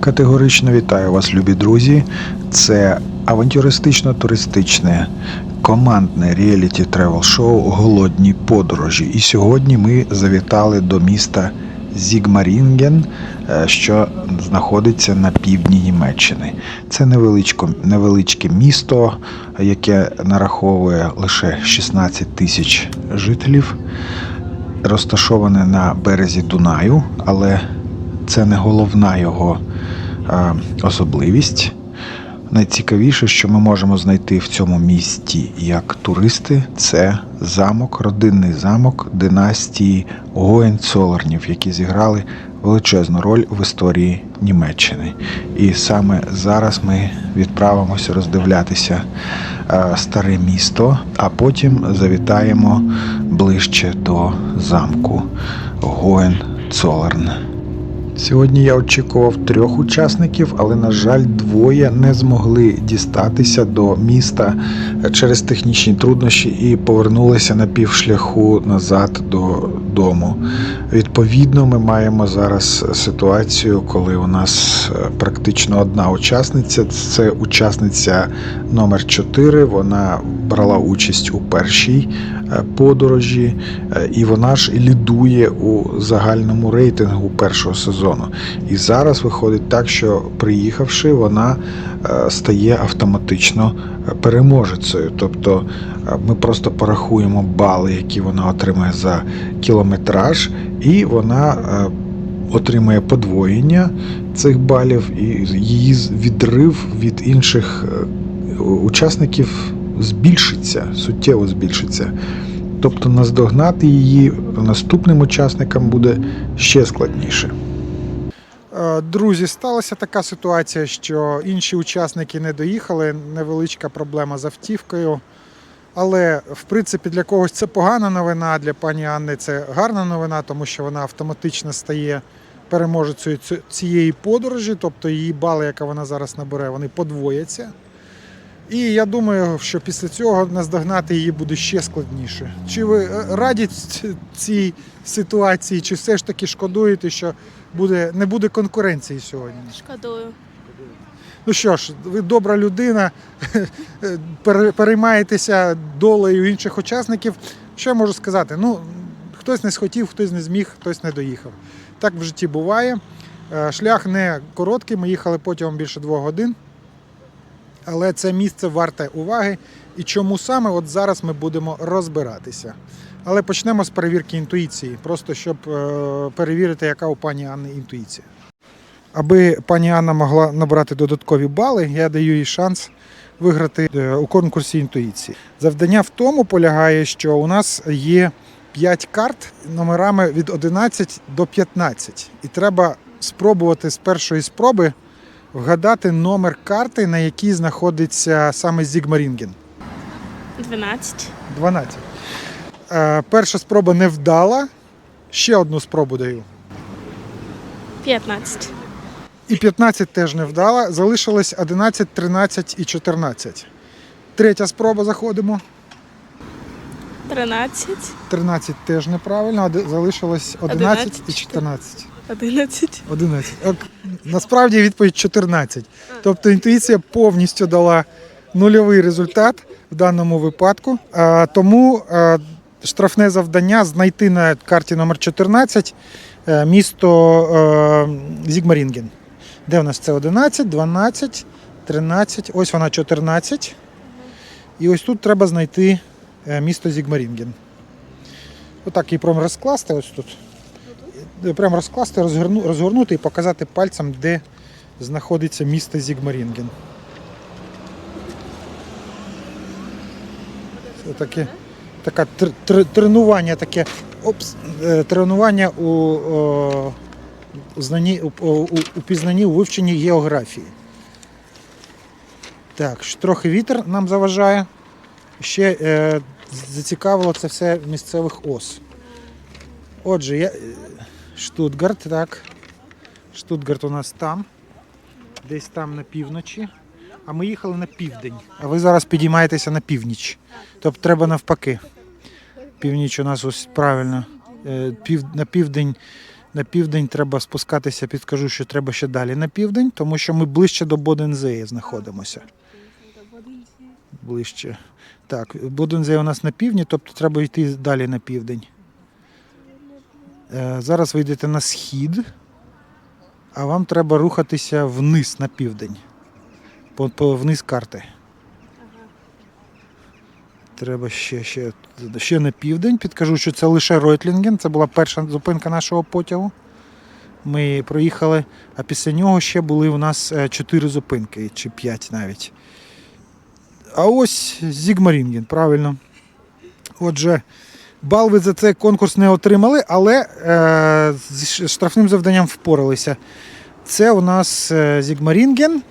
Категорично вітаю вас, любі друзі. Це авантюристично-туристичне командне реаліті тревел шоу Голодні подорожі. І сьогодні ми завітали до міста Зігмарінген, е, що знаходиться на півдні Німеччини. Це невеличке місто, яке нараховує лише 16 тисяч жителів, розташоване на березі Дунаю, але це не головна його особливість. Найцікавіше, що ми можемо знайти в цьому місті як туристи, це замок, родинний замок династії Гоєнцолернів, які зіграли величезну роль в історії Німеччини. І саме зараз ми відправимося роздивлятися старе місто, а потім завітаємо ближче до замку Гоєнцолерн. Сьогодні я очікував трьох учасників, але, на жаль, двоє не змогли дістатися до міста через технічні труднощі і повернулися на півшляху назад до дому. Відповідно, ми маємо зараз ситуацію, коли у нас е, практично одна учасниця. Це учасниця номер 4 Вона брала участь у першій е, подорожі, е, і вона ж лідує у загальному рейтингу першого сезону. І зараз виходить так, що приїхавши, вона е, стає автоматично е, переможецею. Тобто е, ми просто порахуємо бали, які вона отримає за кілометраж, і вона отримає подвоєння цих балів, і її відрив від інших учасників збільшиться, суттєво збільшиться. Тобто наздогнати її наступним учасникам буде ще складніше. Е, Друзі, сталася така ситуація, що інші учасники не доїхали. Невеличка проблема з автівкою. Але в принципі для когось це погана новина, для пані Анни це гарна новина, тому що вона автоматично стає переможецею цієї подорожі, тобто її бали, яка вона зараз набере, вони подвояться. І я думаю, що після цього наздогнати її буде ще складніше. Чи ви е, раді цій ситуації, чи все ж таки шкодуєте, що буде, не буде конкуренції сьогодні? Шкодую. Ну що ж, ви добра людина, переймаєтеся долею інших учасників. Що я можу сказати? Ну, хтось не схотів, хтось не зміг, хтось не доїхав. Так в житті буває. Е, Шлях не короткий, ми їхали потягом більше двох годин. Але це місце варте уваги. І чому саме от зараз ми будемо розбиратися. Але почнемо з перевірки інтуїції, просто щоб е, перевірити, яка у пані Анни інтуїція. Аби пані Анна могла набрати додаткові бали, я даю їй шанс виграти е, у конкурсі інтуїції. Завдання в тому полягає, що у нас є 5 карт номерами від 11 до 15. І треба спробувати з першої спроби вгадати номер карти, на якій знаходиться саме Зігмарінген. 12. 12. Е, перша спроба не вдала. Ще одну спробу даю. 15. І 15 теж не вдала. Залишилось 11, 13 і 14. Третя спроба заходимо. 13. 13 теж неправильно, а де- залишилось 11 і 14. 11. 11. Ок, Насправді відповідь 14. Тобто інтуїція повністю дала нульовий результат в даному випадку. Тому штрафне завдання знайти на карті номер 14 е, місто е, Зігмарінген. Де у нас це 11, 12, 13, ось вона 14. І ось тут треба знайти е, місто Зігмарінген. Отак її прям розкласти ось тут. Е, Прямо розкласти, розгорну, розгорнути і показати пальцем, де знаходиться місто Зігмарінген. Це таке, таке тр- тр- тренування, таке опс, е, тренування у, о, знанні, у, у, у пізнанні, у вивченні географії. Так, трохи вітер нам заважає. Ще е, зацікавило це все місцевих ос. Отже, я, Штутгарт, так. Штутгарт у нас там, десь там на півночі. А ми їхали на південь. А ви зараз підіймаєтеся на північ. Тобто треба навпаки. Північ у нас ось правильно. Е, Пів, на південь На південь треба спускатися, підкажу, що треба ще далі на південь, тому що ми ближче до Бодензеї знаходимося. Ближче. Так, Бодензей у нас на півдні, тобто треба йти далі на південь. Е, Зараз ви йдете на схід, а вам треба рухатися вниз на південь. По, вниз карти. Треба ще, ще, ще на південь. Підкажу, що це лише Ройтлінген. Це була перша зупинка нашого потягу. Ми проїхали, а після нього ще були у нас е, чотири зупинки, чи п'ять навіть. А ось Зігмарінген, правильно. Отже, бал ви за цей конкурс не отримали, але е, з штрафним завданням впоралися. Це у нас е, Зігмарінген.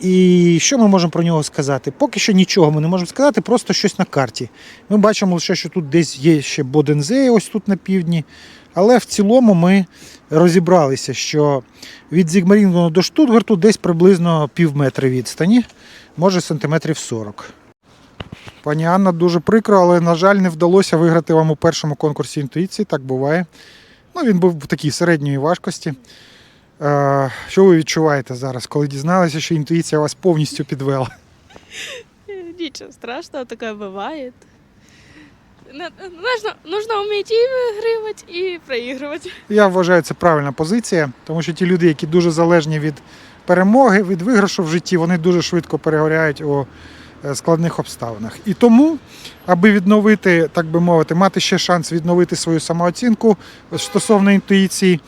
І що ми можемо про нього сказати? Поки що нічого ми не можемо сказати, просто щось на карті. Ми бачимо лише, що тут десь є ще Бодензей, ось тут на півдні. Але в цілому ми розібралися, що від Зігмарінгену до Штутгарту десь приблизно пів метри відстані, може сантиметрів 40. Пані Анна, дуже прикро, але, на жаль, не вдалося виграти вам у першому конкурсі інтуїції, так буває. Ну, він був такий середньої важкості. Е, Що ви відчуваєте зараз, коли дізналися, що інтуїція вас повністю підвела? Ничего страшного, такое бывает. На- Нужно, нужно уметь и выигрывать, и проигрывать. Я вважаю, це правильна позиція, тому що ті люди, які дуже залежні від перемоги, від виграшу в житті, вони дуже швидко перегоряють у е, складних обставинах. І тому, аби відновити, так би мовити, мати ще шанс відновити свою самооцінку стосовно інтуїції,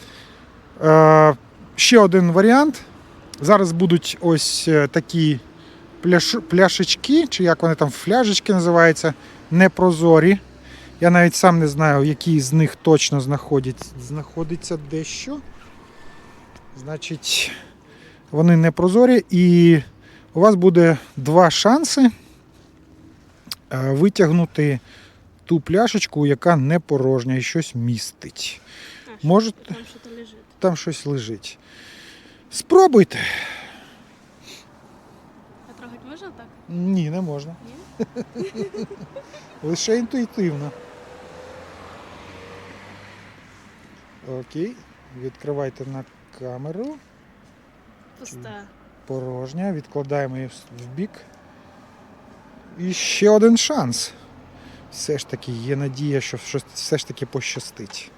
е, ще один варіант. Зараз будуть ось е, такі пляш, пляшечки, чи як вони там фляжечки називаються, непрозорі. Я навіть сам не знаю, який з них точно знаходить, знаходиться дещо. Значить, вони непрозорі, і у вас буде два шанси е, витягнути ту пляшечку, яка не порожня і щось містить. А, Можете, Там что-то лежит. там щось лежить. Спробуйте. А трогать можно так? Ні, не можна. Лише інтуїтивно. Окей. Відкривайте на камеру. Пуста. Порожня. Відкладаємо її в- бік. І ще один шанс. Все ж таки є надія, що щось все ж таки пощастить.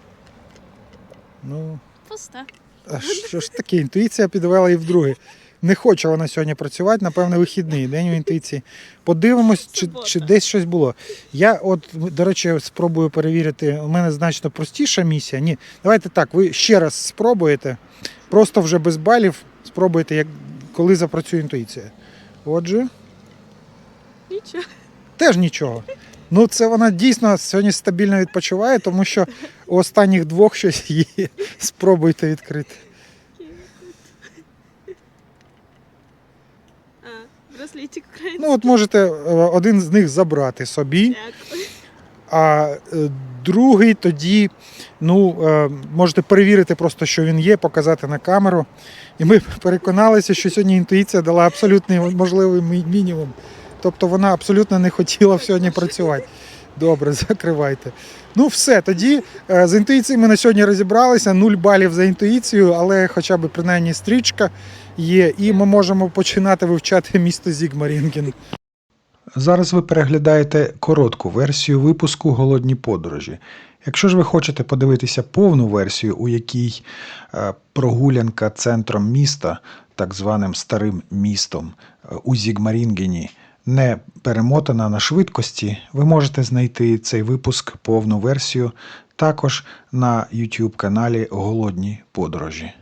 Ну, Пуста. а що ж таке, інтуїція підвела і вдруге. Не хоче вона сьогодні працювати, напевно, вихідний день у інтуїції. Подивимось, чи, чи десь щось було. Я, от, до речі, спробую перевірити. У мене значно простіша місія. Ні, давайте так, ви ще раз спробуєте. Просто вже без балів спробуйте, як, коли запрацює інтуїція. Отже, Ничего. теж нічого. Ну, це вона дійсно сьогодні стабільно відпочиває, тому що у останніх двох щось є. Спробуйте відкрити. А, браслетик. Ну, от можете е, один з них забрати собі, Дякую. А е, другий тоді ну, е, можете перевірити просто, що він є, показати на камеру. І ми переконалися, що сьогодні інтуїція дала абсолютний можливий мінімум. Тобто вона абсолютно не хотіла сьогодні працювати. Добре, закривайте. Ну, все, тоді е, з інтуїцією ми на сьогодні розібралися. Нуль балів за інтуїцію, але хоча б принаймні стрічка є, і ми можемо починати вивчати місто Зігмарінген. Зараз ви переглядаєте коротку версію випуску Голодні подорожі. Якщо ж ви хочете подивитися повну версію, у якій е, прогулянка центром міста, так званим старим містом е, у Зігмарінгені, не перемотана на швидкості, ви можете знайти цей випуск повну версію також на YouTube каналі Голодні подорожі.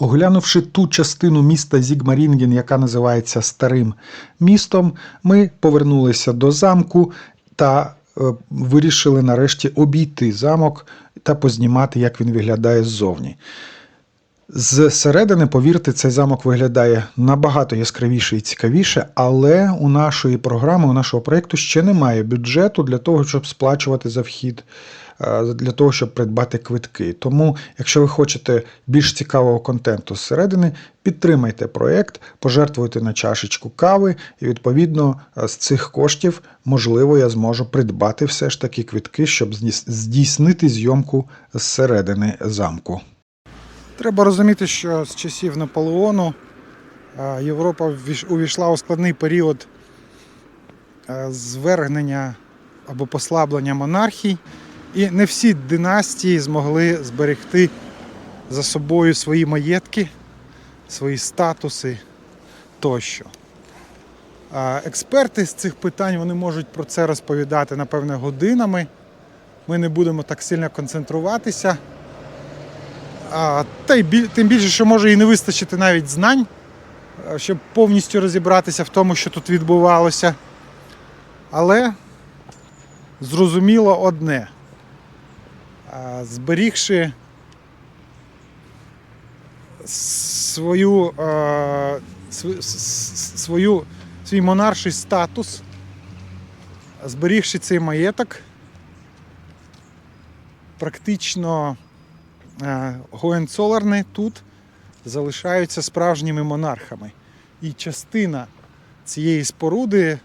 Оглянувши ту частину міста Зігмарінген, яка називається Старим містом, ми повернулися до замку та е, вирішили нарешті обійти замок та познімати, як він виглядає ззовні. Зсередини, повірте, цей замок виглядає набагато яскравіше і цікавіше, але у нашої програми, у нашого проєкту ще немає бюджету для того, щоб сплачувати за вхід для того, щоб придбати квитки. Тому, якщо ви хочете більш цікавого контенту зсередини, підтримайте проект, пожертвуйте на чашечку кави, і відповідно е, з цих коштів, можливо, я зможу придбати все ж таки квитки, щоб здійснити зйомку зсередини замку. Треба розуміти, що з часів Наполеону е, Європа увійшла у складний період е, звергнення або послаблення монархій, і не всі династії змогли зберегти за собою свої маєтки, свої статуси тощо. Експерти з цих питань вони можуть про це розповідати, напевне, годинами. Ми не будемо так сильно концентруватися. Та й тим більше, що може і не вистачити навіть знань, е, щоб повністю розібратися в тому, що тут відбувалося. Але зрозуміло одне. Зберігши свою, свою, свій монарший статус, зберігши цей маєток, практично Гоенцолерни тут залишаються справжніми монархами. І частина цієї споруди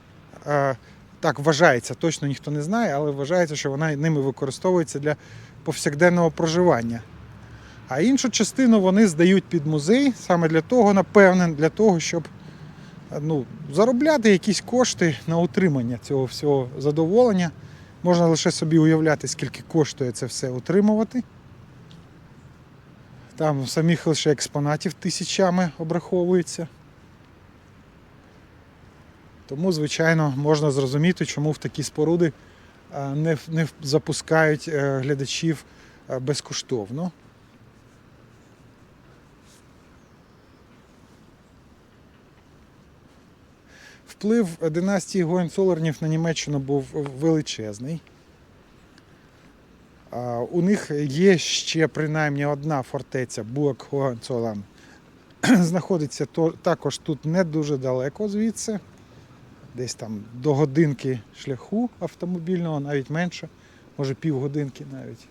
так вважається, точно ніхто не знає, але вважається, що вона ними використовується для повсякденного проживання. А іншу частину вони здають під музей саме для того, напевне, для того, щоб ну, заробляти якісь кошти на утримання цього всього задоволення. Можна лише собі уявляти, скільки коштує це все утримувати. Там самих лише експонатів тисячами обраховується. Тому, звичайно, можна зрозуміти, чому в такі споруди не, не запускають е, глядачів е, безкоштовно. Вплив династії Гоєнцолернів на Німеччину був величезний. У них є ще принаймні одна фортеця Буак Гоенцолан. Знаходиться також тут не дуже далеко звідси, десь там до годинки шляху автомобільного, навіть менше, може півгодинки навіть.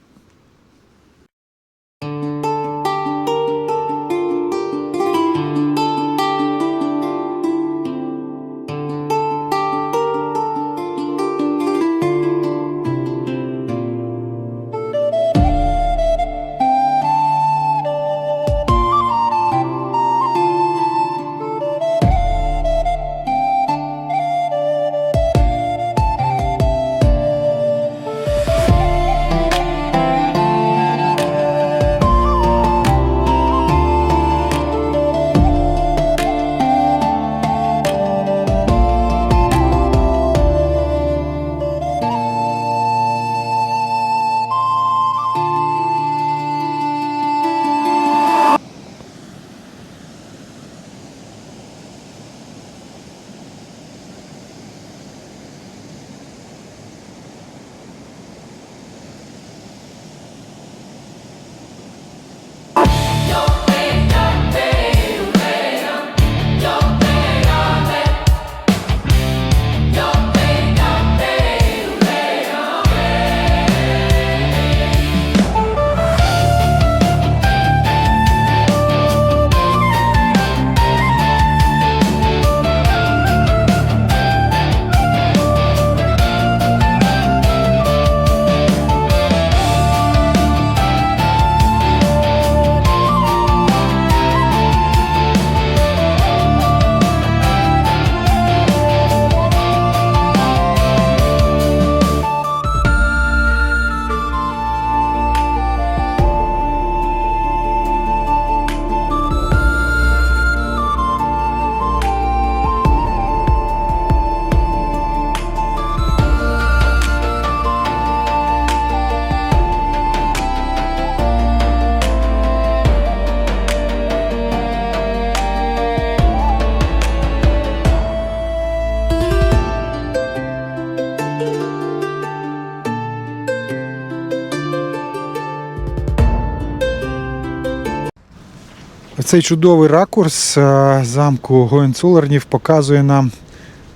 Цей чудовий ракурс е, замку Гоєнцолернів показує нам,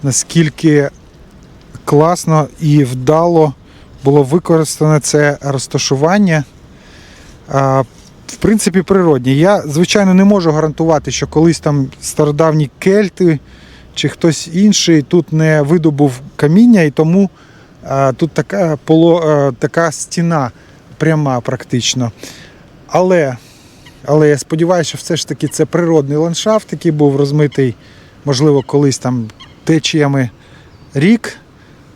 наскільки класно і вдало було використане це розташування. В принципі, природні. Я, звичайно, не можу гарантувати, що колись там стародавні кельти чи хтось інший тут не видобув каміння, і тому а, тут така, поло, така стіна пряма практично. Але, але я сподіваюся, що все ж таки це природний ландшафт, який був розмитий, можливо, колись там течіями рік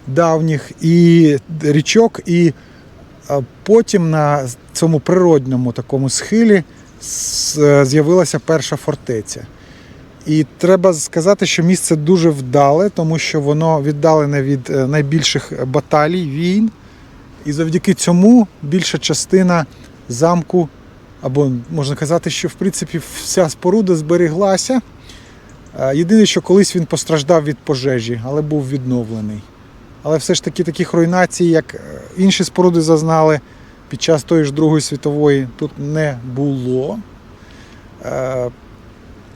давніх і річок, і потім на цьому природньому такому схилі е, з'явилася перша фортеця. І треба сказати, що місце дуже вдале, тому що воно віддалене від е, найбільших баталій, війн. І завдяки цьому більша частина замку, або можна казати, що в принципі вся споруда зберіглася. Е, Єдине, що колись він постраждав від пожежі, але був відновлений. Але все ж таки таких руйнацій, як е, інші споруди зазнали під час тої ж Другої світової, тут не було. Е,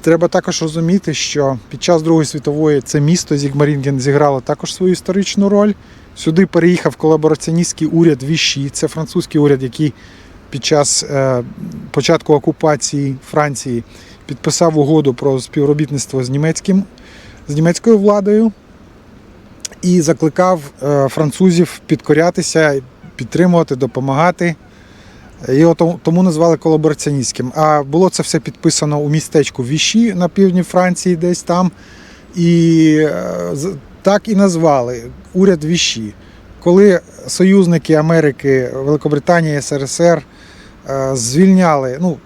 Треба також розуміти, що під час Другої світової це місто Зігмарінген зіграло також свою історичну роль. Сюди переїхав колабораціоністський уряд Віші, це французький уряд, який під час початку окупації Франції підписав угоду про співробітництво з німецьким, з німецькою владою і закликав е, французів підкорятися, підтримувати, допомагати. Його тому- назвали колабораціоністським. А було це все підписано у містечку Віші на півдні Франції, десь там. І е, так і назвали уряд Віші. Коли союзники Америки, Великобританія, СРСР е, звільняли, ну,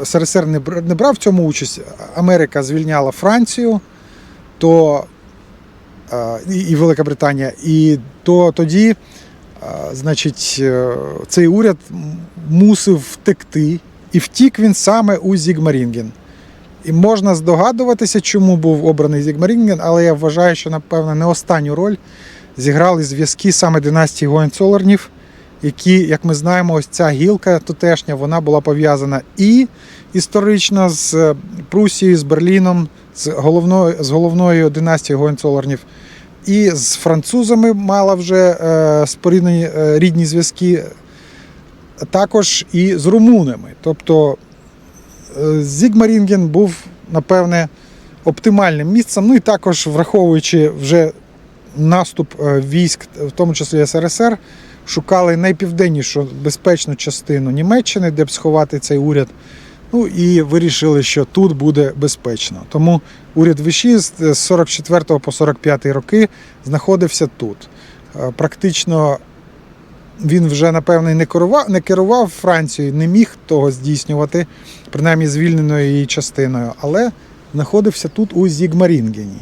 е, СРСР не брав в цьому участь, Америка звільняла Францію, то е, і і Велика Британія, і то тоді Значить, е, цей уряд мусив втекти, і втік він саме у Зігмарінген. І можна здогадуватися, чому був обраний Зігмарінген, але я вважаю, що, напевно, не останню роль зіграли зв'язки саме династії Гоєнцолернів, які, як ми знаємо, ось ця гілка тутешня, вона була пов'язана і історично з е, Прусією, з Берліном, з головною, з головною династією Гоєнцолернів, і з французами мала вже е, споріднені е, рідні зв'язки, також і з румунами. Тобто е, Зігмарінген був, напевне, оптимальним місцем. Ну і також враховуючи вже наступ е, військ, в тому числі СРСР, шукали найпівденнішу безпечну частину Німеччини, де б сховати цей уряд. Ну і вирішили, що тут буде безпечно. Тому уряд Виші з з 44 по 45 роки знаходився тут. Е, Практично він вже, напевно, не керував, не керував Францією, не міг того здійснювати, принаймні звільненою її частиною, але знаходився тут у Зігмарінгені.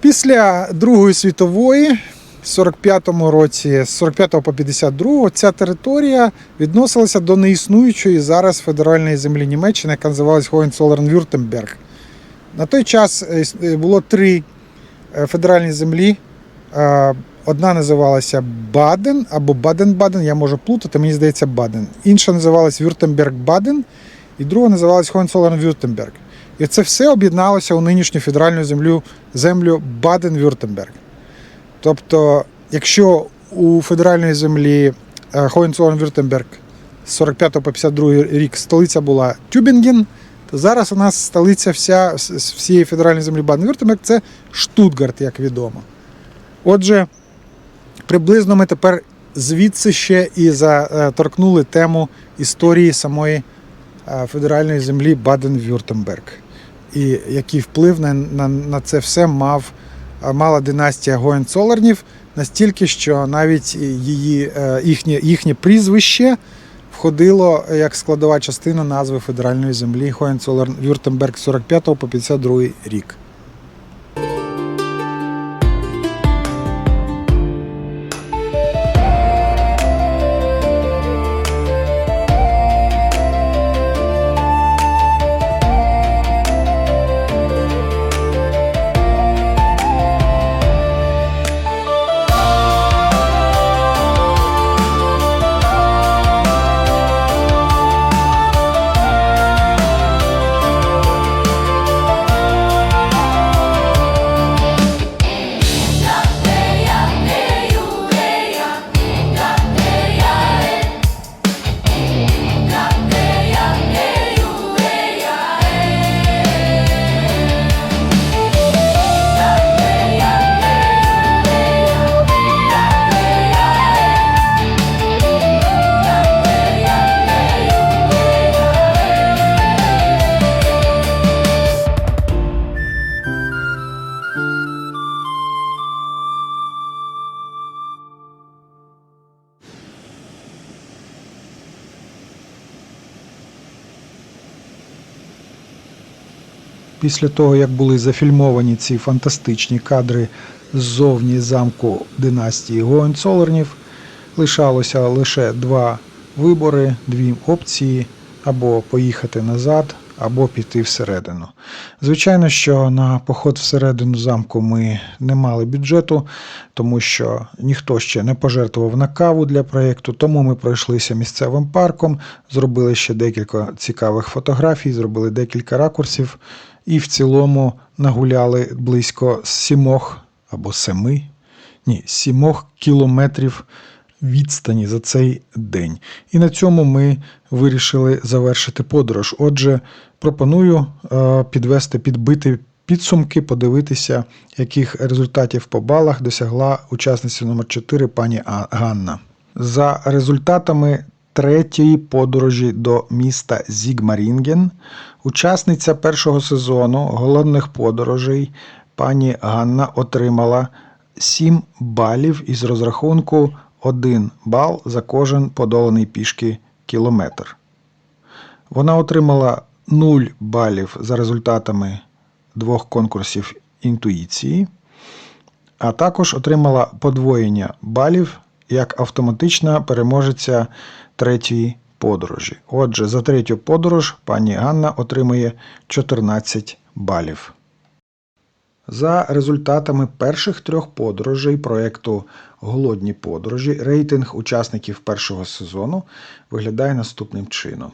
Після Другої світової, 45-му році, з 45 по 52, ця територія відносилася до неіснуючої зараз федеральної землі Німеччини, яка називалась Hohenzollern-Württemberg. На той час е, е, було три е, федеральні землі. Одна називалася Баден або Баден-Баден, я можу плутати, мені здається, Баден. Інша називалась Württemberg-Баден, і друга називалась Hohenzollern-Württemberg. І це все об'єдналося у нинішню федеральну землю, землю Баден-Württemberg. Тобто, якщо у федеральної землі е, Hohenzollern-Württemberg з 45 по 52 рік столиця була Тюбінген, то зараз у нас столиця вся всієї федеральної землі Баден-Württemberg – це Штутгарт, як відомо. Отже, приблизно ми тепер звідси ще і заторкнули тему історії самої е, федеральної землі Баден-Вюртемберг. І який вплив на, на, на це все мав, е, мала династія Гоенцолернів настільки, що навіть її, е, їхнє, їхнє прізвище входило як складова частина назви федеральної землі Гоенцолерн Вюртемберг з 45 по 52 рік. Після того, як були зафільмовані ці фантастичні кадри ззовні замку династії Гоенцолернів, лишалося лише два вибори, дві опції або поїхати назад, або піти всередину. Звичайно, що на поход всередину замку ми не мали бюджету, тому що ніхто ще не пожертвував на каву для проєкту, тому ми пройшлися місцевим парком, зробили ще декілька цікавих фотографій, зробили декілька ракурсів і в цілому нагуляли близько сімох або семи, ні, сімох кілометрів відстані за цей день. І на цьому ми вирішили завершити подорож. Отже, пропоную е, підвести, підбити підсумки, подивитися, яких результатів по балах досягла учасниця номер 4 пані Ганна. За результатами третьої подорожі до міста Зігмарінген, учасниця першого сезону голодних подорожей пані Ганна отримала 7 балів із розрахунку 1 бал за кожен подоланий пішки кілометр. Вона отримала 0 балів за результатами двох конкурсів інтуїції, а також отримала подвоєння балів як автоматична переможеця третьої подорожі. Отже, за третю подорож пані Ганна отримує 14 балів. За результатами перших трьох подорожей проєкту Голодні подорожі рейтинг учасників першого сезону виглядає наступним чином: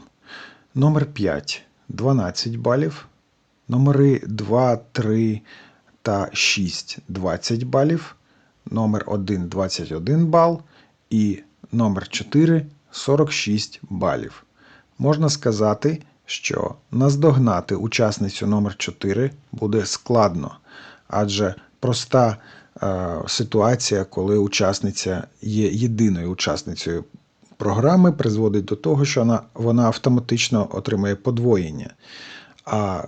номер 5 12 балів, номери 2, 3 та 6 20 балів, номер 1 21 бал і номер 4 46 балів. Можна сказати, що наздогнати учасницю номер 4 буде складно, адже проста е, ситуація, коли учасниця є єдиною учасницею програми, призводить до того, що вона, вона автоматично отримує подвоєння. А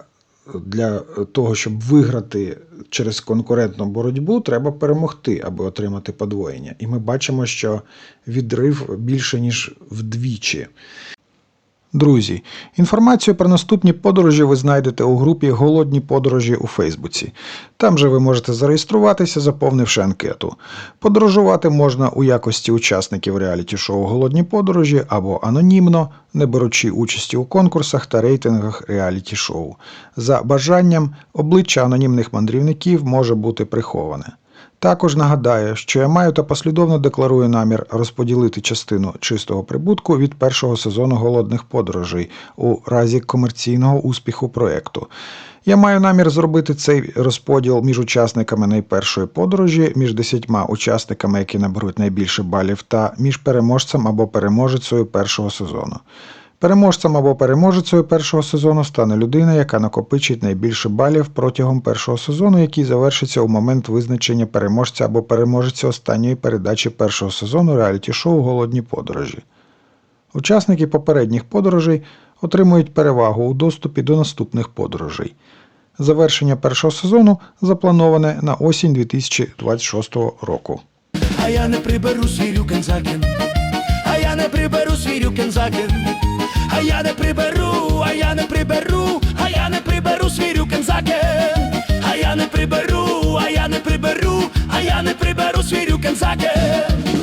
для того, щоб виграти через конкурентну боротьбу, треба перемогти, аби отримати подвоєння. І ми бачимо, що відрив більше ніж вдвічі. Друзі, інформацію про наступні подорожі ви знайдете у групі Голодні подорожі у Фейсбуці. Там же ви можете зареєструватися, заповнивши анкету. Подорожувати можна у якості учасників реаліті-шоу Голодні подорожі або анонімно, не беручи участі у конкурсах та рейтингах реаліті-шоу. За бажанням, обличчя анонімних мандрівників може бути приховане. Також нагадаю, що я маю та послідовно декларую намір розподілити частину чистого прибутку від першого сезону голодних подорожей у разі комерційного успіху проекту. Я маю намір зробити цей розподіл між учасниками найпершої подорожі, між десятьма учасниками, які наберуть найбільше балів, та між переможцем або переможецею першого сезону. Переможцем або переможецею першого сезону стане людина, яка накопичить найбільше балів протягом першого сезону, який завершиться у момент визначення переможця або переможеця останньої передачі першого сезону реаліті-шоу Голодні подорожі. Учасники попередніх подорожей отримують перевагу у доступі до наступних подорожей. Завершення першого сезону заплановане на осінь 2026 року. А я не приберу свій рюкензакен, а я не приберу свій рюкензакен, а я не приберу, а я не приберу, а я не приберу свій рюкензаке, а я не приберу, а я не приберу, а я не приберу свій рюкензакен.